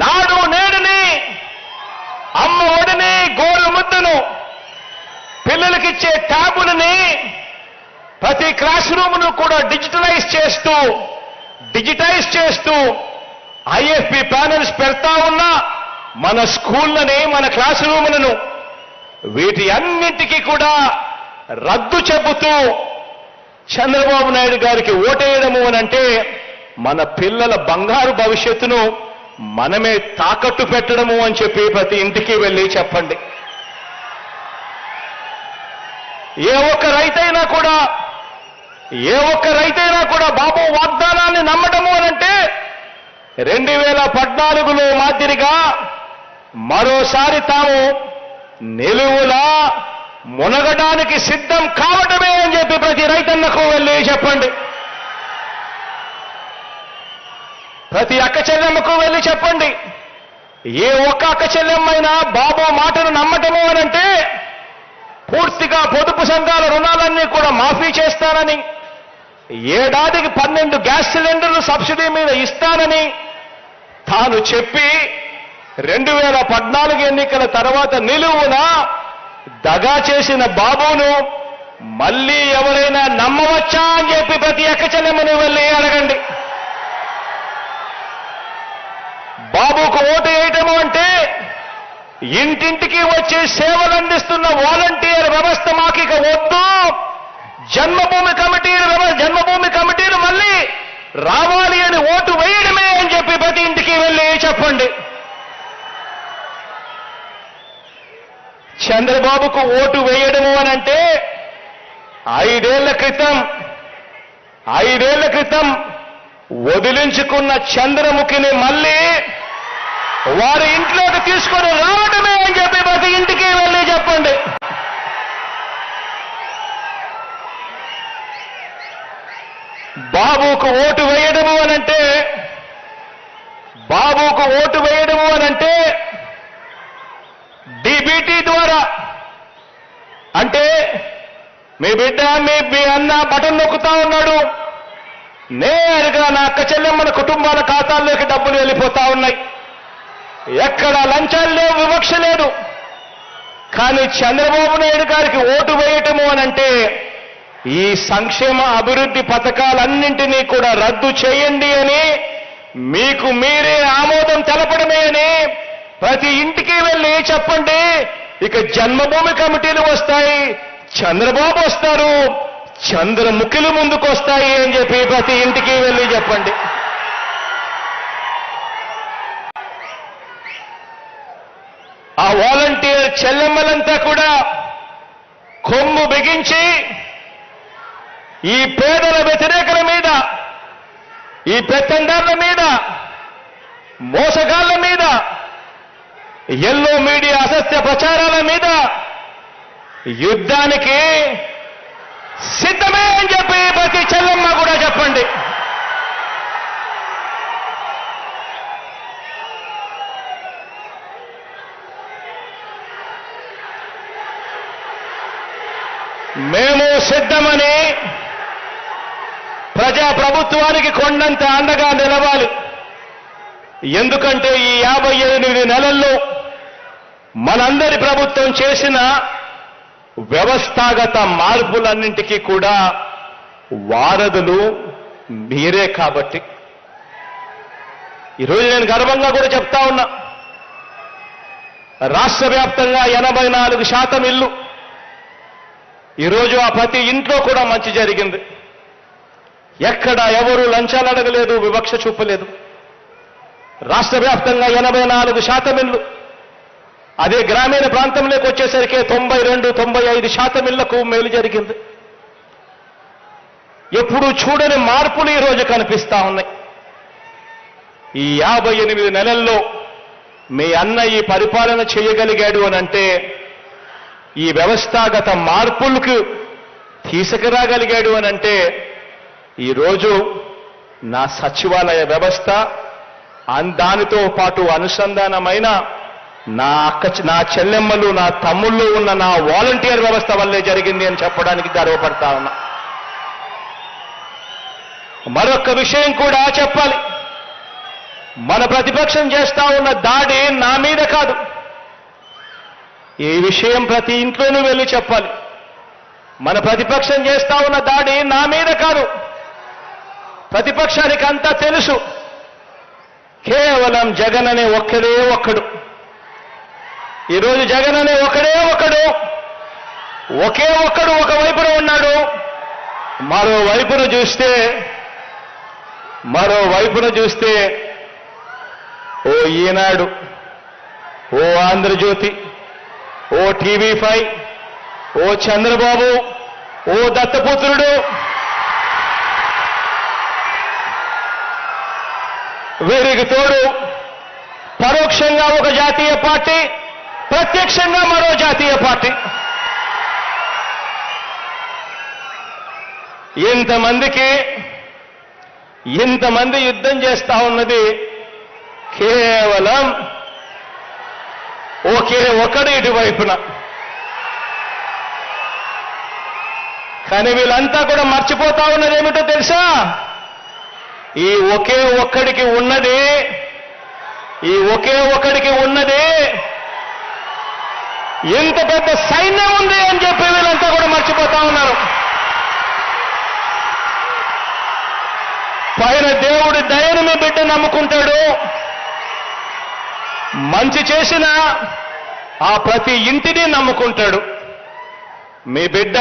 నాడు నేడుని అమ్మ ఒడిని గోరు ముద్దను పిల్లలకిచ్చే ట్యాబులని ప్రతి క్లాస్ రూమ్ను కూడా డిజిటలైజ్ చేస్తూ డిజిటైజ్ చేస్తూ ఐఎఫ్పి ప్యానల్స్ పెడతా ఉన్నా మన స్కూళ్ళని మన క్లాస్ రూములను వీటి అన్నింటికీ కూడా రద్దు చెబుతూ చంద్రబాబు నాయుడు గారికి ఓటేయడము అనంటే మన పిల్లల బంగారు భవిష్యత్తును మనమే తాకట్టు పెట్టడము అని చెప్పి ప్రతి ఇంటికి వెళ్ళి చెప్పండి. ఏ ఒక్క రైతైనా కూడా ఏ ఒక్క రైతైనా కూడా బాబు వాగ్దానాన్ని నమ్మడము అనంటే రెండు వేల పద్నాలుగులో మాదిరిగా మరోసారి తాము నిలువులా మునగడానికి సిద్ధం కావటమే అని చెప్పి ప్రతి రైతన్నకు వెళ్ళి చెప్పండి. ప్రతి అక్క చెల్లెమ్మకు వెళ్ళి చెప్పండి. ఏ ఒక్క అక్క చెల్లెమ్మైనా బాబు మాటను నమ్మటము అనంటే పూర్తిగా పొదుపు సంఘాల రుణాలన్నీ కూడా మాఫీ చేస్తానని ఏడాదికి పన్నెండు గ్యాస్ సిలిండర్లు సబ్సిడీ మీద ఇస్తానని తాను చెప్పి రెండు వేల పద్నాలుగు ఎన్నికల తర్వాత నిలువున దగా చేసిన బాబును మళ్ళీ ఎవరైనా నమ్మవచ్చా అని చెప్పి ప్రతి ఎక్కచెల్లెమ్మని వెళ్ళి అడగండి. బాబుకు ఓటు వేయటము అంటే ఇంటింటికి వచ్చి సేవలు అందిస్తున్న వాలంటీర్ వ్యవస్థ మాకు ఇక వద్దు. జన్మభూమి కమిటీలు జన్మభూమి కమిటీలు మళ్ళీ రావాలి అని ఓటు వేయడమే అని చెప్పి ప్రతి ఇంటికి వెళ్ళి చెప్పండి. చంద్రబాబుకు ఓటు వేయడము అని అంటే ఐదేళ్ళ క్రితం ఐదేళ్ళ క్రితం వదిలించుకున్న చంద్రముఖిని మళ్ళీ వారి ఇంట్లోకి తీసుకొని రావటమే అని చెప్పి ప్రతి ఇంటికి వెళ్ళి చెప్పండి. బాబుకు ఓటు వేయడము అనంటే బాబుకు ఓటు వేయడము అనంటే డిబిటీ ద్వారా అంటే మీ బిడ్డ మీ మీ అన్న బటన్ నొక్కుతా ఉన్నాడు. నేరుగా నా అక్క చెల్లెమ్మల కుటుంబాల ఖాతాల్లోకి డబ్బులు వెళ్ళిపోతా ఉన్నాయి. ఎక్కడ లంచాలు లేవు వివక్ష లేదు. కానీ చంద్రబాబు నాయుడు గారికి ఓటు వేయటము అనంటే ఈ సంక్షేమ అభివృద్ధి పథకాలన్నింటినీ కూడా రద్దు చేయండి అని మీకు మీరే ఆమోదం తెలపడమే అని ప్రతి ఇంటికి వెళ్ళి చెప్పండి. ఇక జన్మభూమి కమిటీలు వస్తాయి చంద్రబాబు వస్తారు చంద్రముఖిలు ముందుకు వస్తాయి అని చెప్పి ప్రతి ఇంటికి వెళ్ళి చెప్పండి ఆ వాలంటీర్ చెల్లెమ్మలంతా కూడా కొమ్ము బిగించి ఈ పేదల వ్యతిరేకల మీద ఈ పెత్తందారుల మీద మోసగాళ్ళ మీద ఎల్లో మీడియా అసత్య ప్రచారాల మీద యుద్ధానికి సిద్ధమే అని చెప్పి ప్రతి చెల్లెమ్మ కూడా చెప్పండి. మేము సిద్ధమని ప్రజా ప్రభుత్వానికి కొండంత అండగా నిలవాలి. ఎందుకంటే ఈ యాభై ఎనిమిది నెలల్లో మనందరి ప్రభుత్వం చేసిన వ్యవస్థాగత మార్పులన్నింటికీ కూడా వారధులు మీరే కాబట్టి. ఈరోజు నేను గర్వంగా కూడా చెప్తా ఉన్నా రాష్ట్ర వ్యాప్తంగా ఎనభై నాలుగు శాతం ఇల్లు ఈరోజు ఆ ప్రతి ఇంట్లో కూడా మంచి జరిగింది. ఎక్కడ ఎవరు లంచాలు అడగలేదు వివక్ష చూపలేదు. రాష్ట్ర వ్యాప్తంగా ఎనభై నాలుగు శాతం ఇళ్ళు. అదే గ్రామీణ ప్రాంతంలోకి వచ్చేసరికి తొంభై రెండు తొంభై ఐదు శాతం ఇళ్ళకు మేలు జరిగింది. ఎప్పుడు చూడని మార్పులు ఈరోజు కనిపిస్తా ఉన్నాయి. ఈ యాభై ఎనిమిది నెలల్లో మీ అన్న ఈ పరిపాలన చేయగలిగాడు అని అంటే ఈ వ్యవస్థాగత మార్పులకు తీసుకురాగలిగాడు అని అంటే ఈరోజు నా సచివాలయ వ్యవస్థ దానితో పాటు అనుసంధానమైన నా అక్క నా చెల్లెమ్మలు నా తమ్ముళ్ళు ఉన్న నా వాలంటీర్ వ్యవస్థ వల్లే జరిగింది అని చెప్పడానికి గర్వపడతా ఉన్నా. మరొక విషయం కూడా చెప్పాలి. మన ప్రతిపక్షం చేస్తా ఉన్న దాడి నా మీద కాదు. ఈ విషయం ప్రతి ఇంట్లోనూ వెళ్ళి చెప్పాలి. మన ప్రతిపక్షం చేస్తా ఉన్న దాడి నా మీద కాదు. ప్రతిపక్షానికి అంతా తెలుసు. కేవలం జగన్ అనే ఒక్కడే ఒక్కడు. ఈరోజు జగన్ అనే ఒకడే ఒకడు ఒకే ఒక్కడు ఒక వైపున ఉన్నాడు. మరో వైపున చూస్తే మరో వైపున చూస్తే ఓ ఈనాడు ఓ ఆంధ్రజ్యోతి. ఓ టీవీ ఫైవ్ ఓ చంద్రబాబు ఓ దత్తపుత్రుడు. వీరికి తోడు పరోక్షంగా ఒక జాతీయ పార్టీ ప్రత్యక్షంగా మరో జాతీయ పార్టీ. ఇంతమందికి ఇంతమంది యుద్ధం చేస్తా ఉన్నది కేవలం ఒకే ఒకడు ఇటువైపున. కానీ వీళ్ళంతా కూడా మర్చిపోతా ఉన్నది ఏమిటో తెలుసా? ఈ ఒకే ఒక్కడికి ఉన్నది ఈ ఒకే ఒక్కడికి ఉన్నది ఇంత పెద్ద సైన్యం ఉంది అని చెప్పి వీళ్ళంతా కూడా మర్చిపోతా ఉన్నారు. పైన దేవుడి దయను మీ బిడ్డ నమ్ముకుంటాడు. మంచి చేసిన ఆ ప్రతి ఇంటిని నమ్ముకుంటాడు. మీ బిడ్డ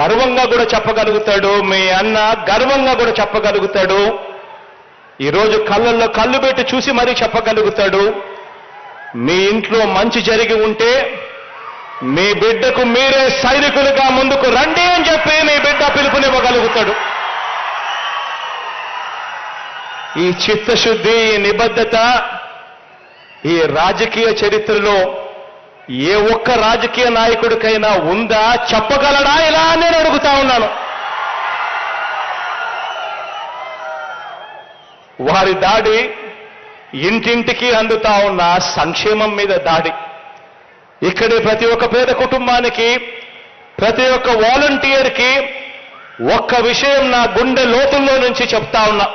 గర్వంగా కూడా చెప్పగలుగుతాడు. మీ అన్న గర్వంగా కూడా చెప్పగలుగుతాడు. ఈరోజు కళ్ళల్లో కళ్ళు పెట్టి చూసి మరీ చెప్పగలుగుతాడు. మీ ఇంట్లో మంచి జరిగి ఉంటే మీ బిడ్డకు మీరే సైనికులుగా ముందుకు రండి అని చెప్పి మీ బిడ్డ పిలుపునివ్వగలుగుతాడు. ఈ చిత్తశుద్ధి ఈ నిబద్ధత ఈ రాజకీయ చరిత్రలో ఏ ఒక్క రాజకీయ నాయకుడికైనా ఉందా? చెప్పగలడా? ఇలా నేను అడుగుతా ఉన్నాను. వారి దాడి ఇంటింటికి అందుతా ఉన్న సంక్షేమం మీద దాడి. ఇక్కడి ప్రతి ఒక్క పేద కుటుంబానికి ప్రతి ఒక్క వాలంటీర్కి ఒక్క విషయం నా గుండె లోతుల్లో నుంచి చెప్తా ఉన్నా.